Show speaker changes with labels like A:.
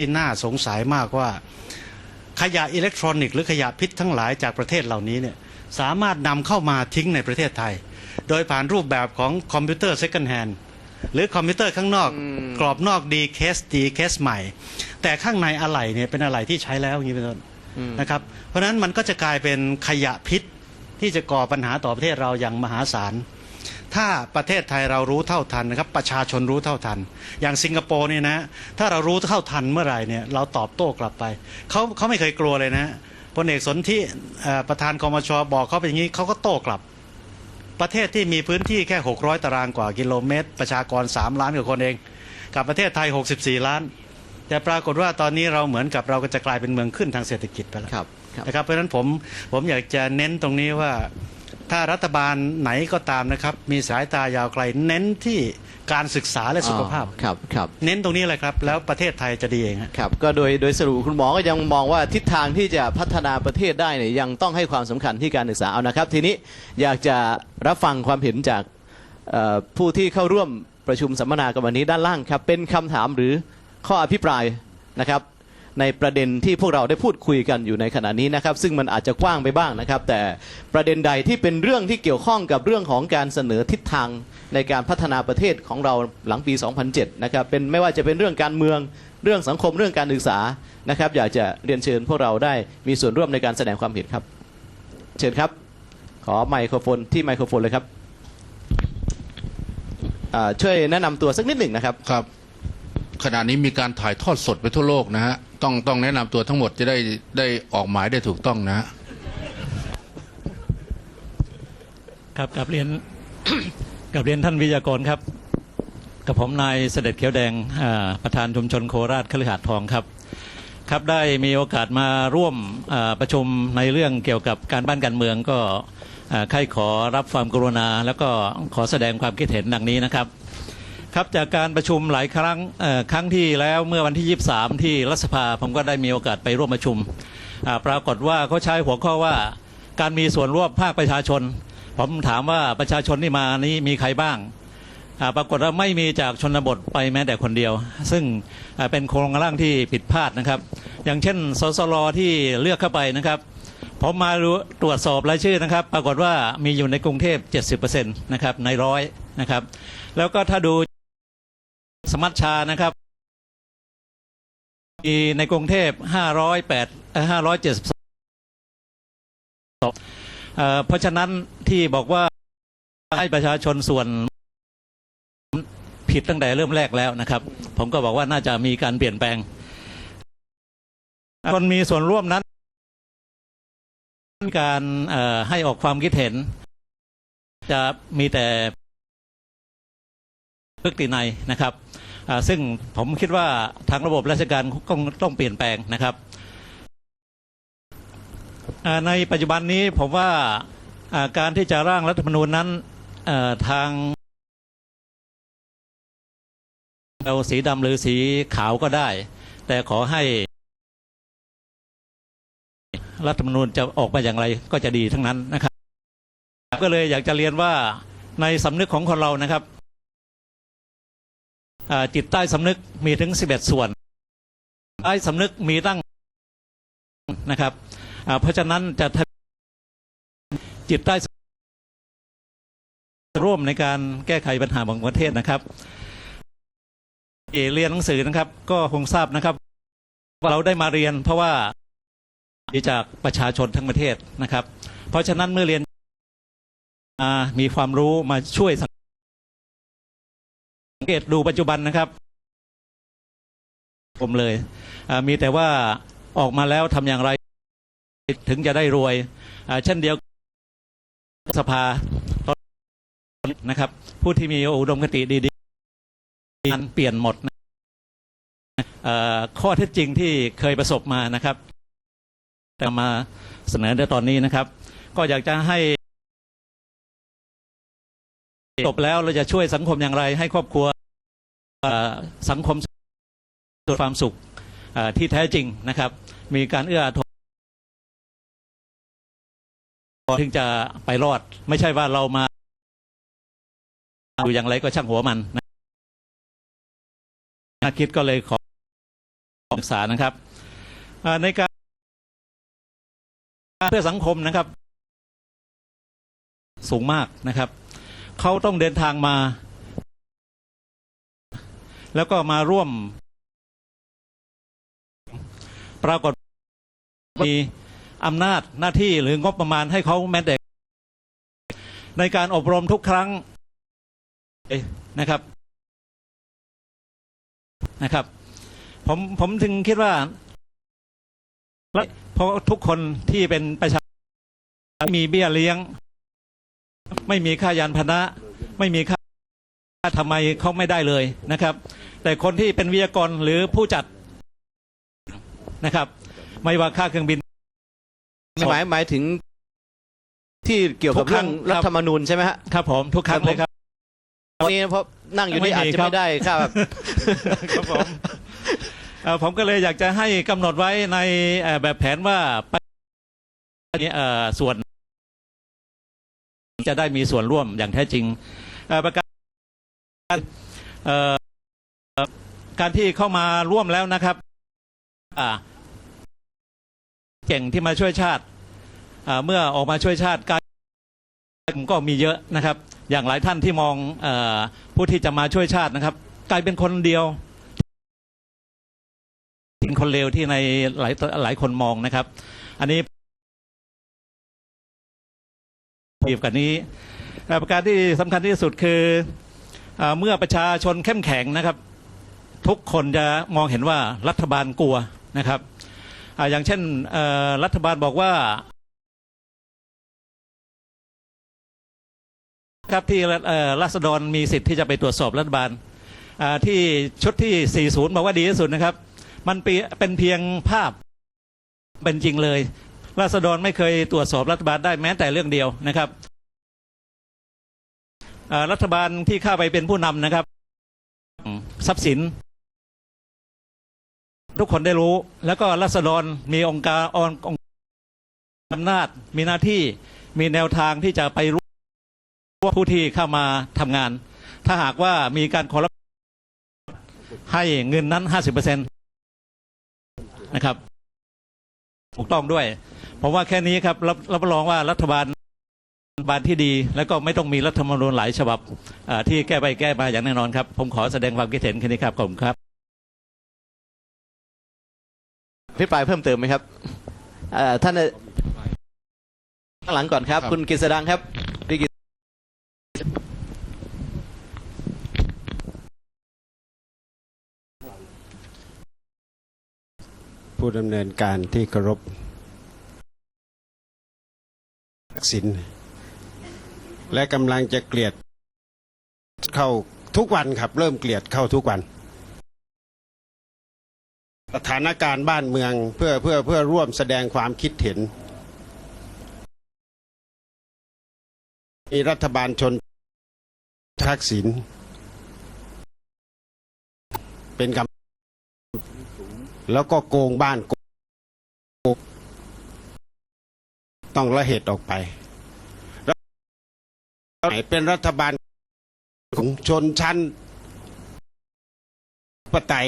A: ที่น่าสงสัยมากว่า ขยะอิเล็กทรอนิกส์หรือขยะพิษทั้งหลายจากประเทศเหล่านี้เนี่ยสามารถนำเข้ามาทิ้งในประเทศไทย โดยผ่านรูปแบบของคอมพิวเตอร์ second hand หรือคอมพิวเตอร์ข้างนอกกรอบนอกดีเคสดีเคสใหม่ แต่ข้างในอะไหล่เนี่ยเป็นอะไหล่ที่ใช้แล้วอย่างนี้เป็นต้นนะครับเพราะฉะนั้นมันก็จะกลายเป็นขยะพิษที่จะก่อปัญหาต่อประเทศเราอย่างมหาศาล ถ้าประเทศไทยเรารู้เท่าทันนะครับ ประชาชนรู้เท่าทัน อย่างสิงคโปร์เนี่ยนะ ถ้าเรารู้เท่าทันเมื่อไหร่เนี่ยเราตอบโต้กลับไปเขาเขาไม่เคยกลัวเลยนะพลเอกสนธิเอ่อประธานคอมชบอกเขาเป็นอย่างนี้เขาก็โต้กลับ ประเทศที่มีพื้นที่แค่ 600 ตารางกว่ากิโลเมตร ประชากร 3 ล้านกว่าคนเอง กับประเทศไทย 64 ล้าน แต่ปรากฏว่าตอนนี้เราเหมือนกับเราก็จะกลายเป็นเมืองขึ้นทางเศรษฐกิจไปแล้ว
B: ครับครับ
A: นะครับเพราะฉะนั้นผมผมอยากจะเน้นตรงนี้ว่า ถ้ารัฐบาลไหนก็ตามนะครับ มีสายตายาวไกล เน้นที่การศึกษาและสุขภาพ
B: อ๋อครับครับ
A: เน้นตรงนี้เลยครับ แล้วประเทศไทยจะดีเองฮะ
B: ครับก็โดยโดยสรุปคุณหมอก็ยังมองว่าทิศทางที่จะพัฒนาประเทศได้เนี่ยยังต้องให้ความสำคัญที่การศึกษาเอานะครับ ทีนี้อยากจะรับฟังความเห็นจากเอ่อผู้ที่เข้าร่วมประชุมสัมมนากันวันนี้ด้านล่างครับ เป็นคำถามหรือข้ออภิปรายนะครับ ในประเด็นที่พวกเราได้พูดคุยกันอยู่ในขณะนี้นะครับ ซึ่งมันอาจจะกว้างไปบ้างนะครับ แต่ประเด็นใดที่เป็นเรื่องที่เกี่ยวข้องกับเรื่องของการเสนอทิศทางในการพัฒนาประเทศของเราหลังปี 2007 นะครับเป็นไม่ว่าจะเป็นเรื่องการเมืองเรื่องสังคมเรื่องการศึกษานะครับ อยากจะเรียนเชิญพวกเราได้มีส่วนร่วมในการแสดงความเห็นครับ เชิญครับ ขอไมโครโฟนที่ไมโครโฟนเลยครับช่วยแนะนำตัวสักนิดหนึ่งนะครับ
C: ครับขณะนี้มีการถ่ายทอดสดไปทั่วโลกนะฮะ ต้องต้องแนะนำตัวทั้งหมดจะได้ได้ออกหมายได้ถูกต้องนะ
D: ครับกับเรียนกับเรียนท่านวิทยากรครับ กับผมนายเสด็จเขียวแดงประธานชุมชนโคราชคฤหาสน์ทองครับ ครับได้มีโอกาสมาร่วมประชุมในเรื่องเกี่ยวกับการบ้านการเมืองก็ใครขอรับความกรุณา แล้วก็ขอแสดงความคิดเห็นดังนี้นะครับ ครับจากการประชุมหลายครั้งครั้งที่แล้วเมื่อวันที่ 23 ที่รัฐสภาผมก็ได้มีโอกาสไปร่วมประชุม ปรากฏว่าเขาใช้หัวข้อว่าการมีส่วนร่วมภาคประชาชน ผมถามว่าประชาชนที่มานี้มีใครบ้าง ปรากฏว่าไม่มีจากชนบทไปแม้แต่คนเดียว ซึ่งเป็นโครงร่างที่ผิดพลาดนะครับ อย่างเช่น สสรที่เลือกเข้าไปนะครับผมมาตรวจสอบรายชื่อนะครับ ปรากฏว่ามีอยู่ในกรุงเทพ 70%นะครับในร้อยนะครับ แล้วก็ถ้าดู สมัชชานะครับมีในกรุงเทพ508 572เอ่อเพราะฉะนั้นที่บอกว่าให้ประชาชนส่วนผิดตั้งแต่เริ่มแรกแล้วนะครับ ผมก็บอกว่าน่าจะมีการเปลี่ยนแปลง คนมีส่วนร่วมนั้น การให้ออกความคิดเห็น จะมีแต่ พฤติในนะครับซึ่งผมคิดว่าทางระบบราชการต้องต้องเปลี่ยนแปลงนะครับ ในปัจจุบันนี้ผมว่าการที่จะร่างรัฐธรรมนูญนั้นทางเอาสีดำหรือสีขาวก็ได้ แต่ขอให้รัฐธรรมนูญจะออกมาอย่างไรก็จะดีทั้งนั้นนะครับ ก็เลยอยากจะเรียนว่าในสำนึกของคนเรานะครับ จิตใต้สำนึกมีถึง 11 ส่วนใต้สำนึกมีตั้งนะครับเพราะฉะนั้นจะทำจิตใต้ร่วมในการแก้ไขปัญหาของประเทศนะครับเรียนหนังสือนะครับ ก็คงทราบนะครับว่าเราได้มาเรียนเพราะว่าจากประชาชนทั้งประเทศนะครับ เพราะฉะนั้นเมื่อเรียนมามีความรู้มาช่วยสังังเกตดูปัจจุบันนะครับ ผมเลยมีแต่ว่าออกมาแล้วทำอย่างไร ถึงจะได้รวยเช่นเดียวกับสภาตอนนะครับ ผู้ที่มีอุดมคติดีๆมันเปลี่ยนหมดนะข้อเท็จจริงที่เคยประสบมานะครับ แต่มาเสนอในตอนนี้นะครับ ก็อยากจะให้ จบแล้วเราจะช่วยสังคมอย่างไร ให้ครอบครัวสังคมสู่ความสุขที่แท้จริงนะครับ มีการเอื้ออาทรถึงจะไปรอด ไม่ใช่ว่าเรามาอยู่อย่างไรก็ช่างหัวมันนะคิดก็เลยขอศึกษานะครับในการเพื่อสังคมนะครับ สูงมากนะครับ เขาต้องเดินทางมา แล้วก็มาร่วม ปรากฏมีอำนาจหน้าที่หรืองบประมาณให้เขาแม้แต่ในการอบรมทุกครั้งนะครับนะครับ ผมผมถึงคิดว่าเพราะทุกคนที่เป็นประชาชนไม่มีเบี้ยเลี้ยง ไม่มีค่ายานพาหนะ ไม่มีค่าทำไมเขาไม่ได้เลยนะครับ แต่คนที่เป็นวิทยากรหรือผู้จัดนะครับ ไม่ว่าค่าเครื่องบิน
B: หมายหมายถึงที่เกี่ยวกับ
D: ทุกครั้
B: เรื่อง
D: ง
B: รัฐธรรมนูญใช่ไหมฮะ
D: ครับผมทุกครั้ง
B: ครับผม
D: เลยครับ
B: วันนี้เพราะนั่งอยู่นี่
D: ไม่
B: อาจ
D: มี
B: จะ
D: ครับ
B: ไม่ได้ครับ
D: ครับผมเอ่อผมก็เลยอยากจะให้กำหนดไว้ในเอ่อแบบแผนว่าไปเอ่อส่วน จะได้มีส่วนร่วมอย่างแท้จริงประการการที่เข้ามาร่วมแล้วนะครับเก่งที่มาช่วยชาติเมื่อออกมาช่วยชาติการก็มีเยอะนะครับ อย่างหลายท่านที่มองอผู้ที่จะมาช่วยชาตินะครับ กลายเป็นคนเดียวเป็นคนเลวที่ในหลายหลายคนมองนะครับ อันนี้ียบกันนี้เอ่อประการที่สำคัญที่สุดคือเอเมื่อประชาชนเข้มแข็งนะครับ ทุกคนจะมองเห็นว่ารัฐบาลกลัวนะครับออย่างเช่นรัฐบาลบอกว่าครับที่รัษฎรมีสิทธิ์ที่จะไปตรวจสอบรัฐบาลที่ชุดที่ 40 บอกว่าดีที่สุดนะครับ มันเป็นเพียงภาพเป็นจริงเลย รัษฎรไม่เคยตรวจสอบรัฐบาลได้แม้แต่เรื่องเดียวนะครับรัฐบาลที่เข้าไปเป็นผู้นำนะครับ ทรัพย์สิน ทุกคนได้รู้ แล้วก็รัษฎรมีองค์การองค์องค์อำนาจมีหน้าที่มีแนวทางที่จะไปรู้ผู้ที่เข้ามาทำงาน ถ้าหากว่ามีการคอร์รัปให้เงินนั้น 50%นะครับ ถูกต้องด้วย ผมว่าแค่นี้ครับรับรับรองว่ารัฐบาลรัฐบาลที่ดี แล้วก็ไม่ต้องมีรัฐธรรมนูญหลายฉบับอ่าที่แก้ไปแก้มาอย่างแน่นอนครับ ผมขอแสดงความคิดเห็นแค่นี้ครับขอบคุณครับ
B: พิปรายเพิ่มเติมไหมครับเอ่อท่านข้างหลังก่อนครับ
C: ครับ
B: คุณกฤษดังครับพี่กฤษ
E: ผู้ดำเนินการที่เคารพทักษิณและกำลังจะเกลียดเข้าทุกวันครับ เริ่มเกลียดเข้าทุกวัน สถานการณ์บ้านเมืองเพื่อเพื่อเพื่อร่วมแสดงความคิดเห็น มีรัฐบาลชนทักษิณเป็นกำ แล้วก็โกงบ้านโกงต้องละเหตุออกไปแล้วไหนเป็นรัฐบาลของชนชั้นปไตย